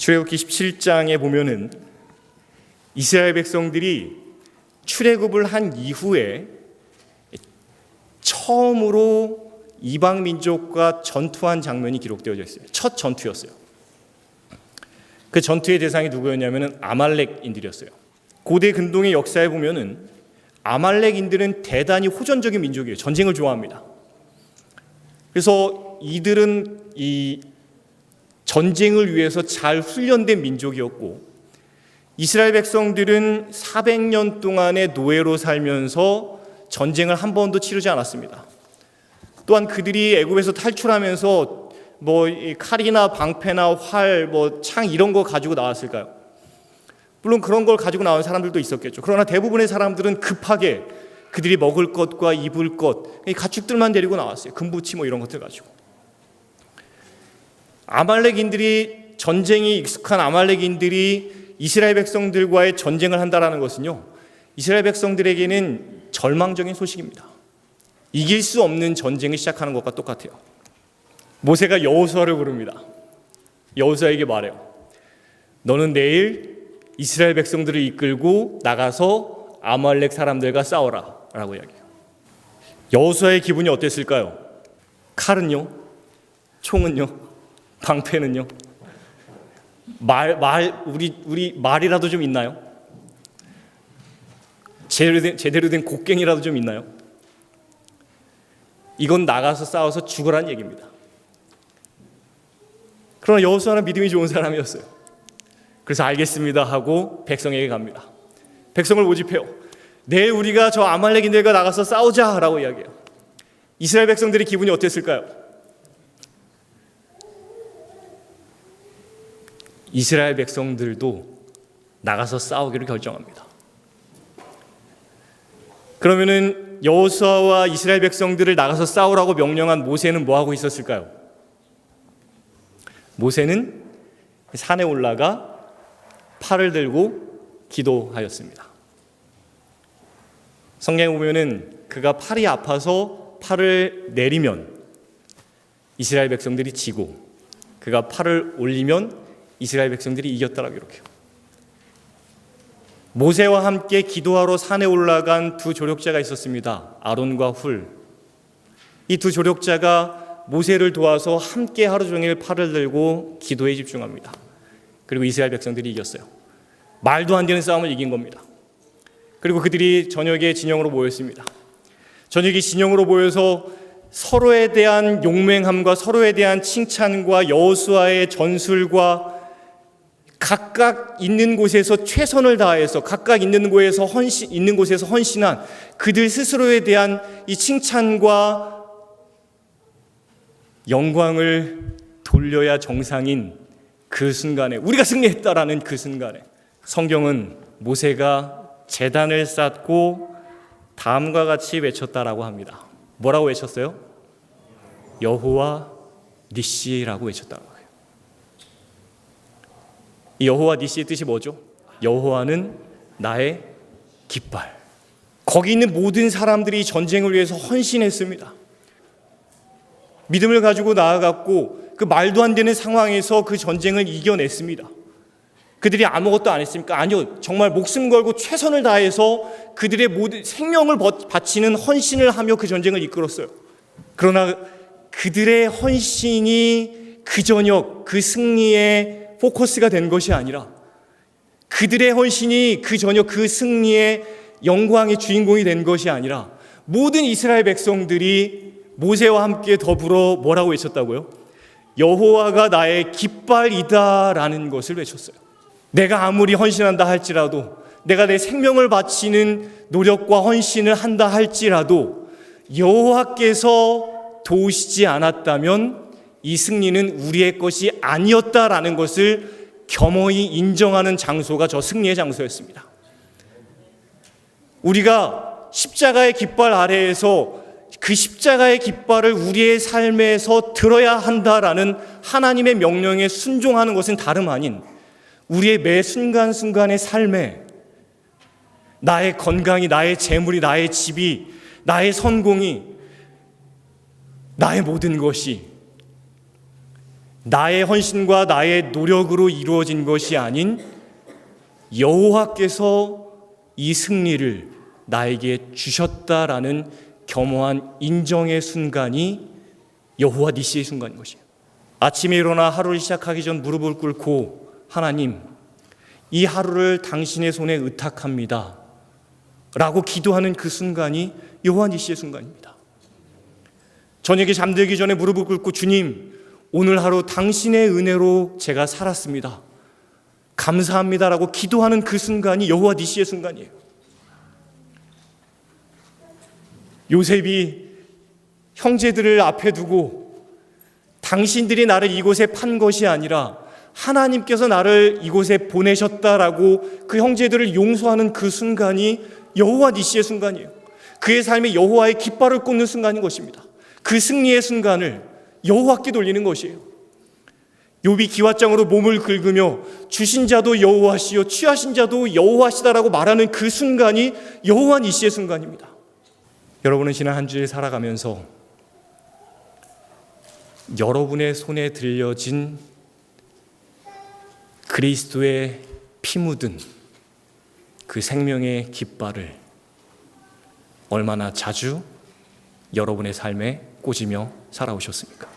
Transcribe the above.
출애굽기 17장에 보면은 이스라엘 백성들이 출애굽을 한 이후에 처음으로 이방 민족과 전투한 장면이 기록되어져 있어요. 첫 전투였어요. 그 전투의 대상이 누구였냐면은 아말렉인들이었어요. 고대 근동의 역사에 보면은 아말렉인들은 대단히 호전적인 민족이에요. 전쟁을 좋아합니다. 그래서 이들은 이 전쟁을 위해서 잘 훈련된 민족이었고 이스라엘 백성들은 400년 동안의 노예로 살면서 전쟁을 한 번도 치르지 않았습니다. 또한 그들이 애굽에서 탈출하면서 뭐이 칼이나 방패나 활, 뭐 창 이런 거 가지고 나왔을까요? 물론 그런 걸 가지고 나온 사람들도 있었겠죠. 그러나 대부분의 사람들은 급하게 그들이 먹을 것과 입을 것, 이 가축들만 데리고 나왔어요. 금부치 뭐 이런 것들 가지고. 아말렉인들이 전쟁이 익숙한 아말렉인들이 이스라엘 백성들과의 전쟁을 한다라는 것은요. 이스라엘 백성들에게는 절망적인 소식입니다. 이길 수 없는 전쟁을 시작하는 것과 똑같아요. 모세가 여호수아를 부릅니다. 여호수아에게 말해요. 너는 내일 이스라엘 백성들을 이끌고 나가서 아말렉 사람들과 싸워라라고 이야기해요. 여호수아의 기분이 어땠을까요? 칼은요? 총은요? 방패는요? 말, 말, 우리, 우리 말이라도 좀 있나요? 제대로 된, 제대로 된 곡괭이라도 좀 있나요? 이건 나가서 싸워서 죽으라는 얘기입니다. 그러나 여호수아는 믿음이 좋은 사람이었어요. 그래서 알겠습니다 하고 백성에게 갑니다. 백성을 모집해요. 내일 우리가 저 아말렉인들과 나가서 싸우자라고 이야기해요. 이스라엘 백성들의 기분이 어땠을까요? 이스라엘 백성들도 나가서 싸우기로 결정합니다. 그러면은 여호수아와 이스라엘 백성들을 나가서 싸우라고 명령한 모세는 뭐 하고 있었을까요? 모세는 산에 올라가 팔을 들고 기도하였습니다. 성경에 보면은 그가 팔이 아파서 팔을 내리면 이스라엘 백성들이 지고 그가 팔을 올리면 이스라엘 백성들이 이겼다라고 이렇게요. 모세와 함께 기도하러 산에 올라간 두 조력자가 있었습니다. 아론과 훌. 이 두 조력자가 모세를 도와서 함께 하루 종일 팔을 들고 기도에 집중합니다. 그리고 이스라엘 백성들이 이겼어요. 말도 안 되는 싸움을 이긴 겁니다. 그리고 그들이 저녁에 진영으로 모였습니다. 저녁이 진영으로 모여서 서로에 대한 용맹함과 서로에 대한 칭찬과 여호수아의 전술과 각각 있는 곳에서 최선을 다해서 각각 있는 곳에서 헌신 있는 곳에서 헌신한 그들 스스로에 대한 이 칭찬과 영광을 돌려야 정상인 그 순간에 우리가 승리했다라는 그 순간에 성경은 모세가 재단을 쌓고 다음과 같이 외쳤다라고 합니다. 뭐라고 외쳤어요? 여호와 니시라고 외쳤다고. 이 여호와 니시의 뜻이 뭐죠? 여호와는 나의 깃발. 거기 있는 모든 사람들이 전쟁을 위해서 헌신했습니다. 믿음을 가지고 나아갔고 그 말도 안 되는 상황에서 그 전쟁을 이겨냈습니다. 그들이 아무것도 안 했습니까? 아니요. 정말 목숨 걸고 최선을 다해서 그들의 모든 생명을 바치는 헌신을 하며 그 전쟁을 이끌었어요. 그러나 그들의 헌신이 그 저녁 그 승리의 포커스가 된 것이 아니라 그들의 헌신이 그 저녁 그 승리의 영광의 주인공이 된 것이 아니라 모든 이스라엘 백성들이 모세와 함께 더불어 뭐라고 외쳤다고요? 여호와가 나의 깃발이다라는 것을 외쳤어요. 내가 아무리 헌신한다 할지라도 내가 내 생명을 바치는 노력과 헌신을 한다 할지라도 여호와께서 도우시지 않았다면 이 승리는 우리의 것이 아니었다라는 것을 겸허히 인정하는 장소가 저 승리의 장소였습니다. 우리가 십자가의 깃발 아래에서 그 십자가의 깃발을 우리의 삶에서 들어야 한다라는 하나님의 명령에 순종하는 것은 다름 아닌 우리의 매 순간순간의 삶에 나의 건강이, 나의 재물이, 나의 집이, 나의 성공이, 나의 모든 것이 나의 헌신과 나의 노력으로 이루어진 것이 아닌 여호와께서 이 승리를 나에게 주셨다라는 겸허한 인정의 순간이 여호와 니시의 순간인 것이에요. 아침에 일어나 하루를 시작하기 전 무릎을 꿇고 하나님 이 하루를 당신의 손에 의탁합니다. 라고 기도하는 그 순간이 여호와 니시의 순간입니다. 저녁에 잠들기 전에 무릎을 꿇고 주님 오늘 하루 당신의 은혜로 제가 살았습니다. 감사합니다라고 기도하는 그 순간이 여호와 니시의 순간이에요. 요셉이 형제들을 앞에 두고 당신들이 나를 이곳에 판 것이 아니라 하나님께서 나를 이곳에 보내셨다라고 그 형제들을 용서하는 그 순간이 여호와 니시의 순간이에요. 그의 삶에 여호와의 깃발을 꽂는 순간인 것입니다. 그 승리의 순간을 여호와께 돌리는 것이에요. 욥이 기왓장으로 몸을 긁으며 주신 자도 여호와시요 취하신 자도 여호와시다라고 말하는 그 순간이 여호와 니시의 순간입니다. 여러분은 지난 한 주일 살아가면서 여러분의 손에 들려진 그리스도의 피 묻은 그 생명의 깃발을 얼마나 자주 여러분의 삶에 꽂으며 살아오셨습니까?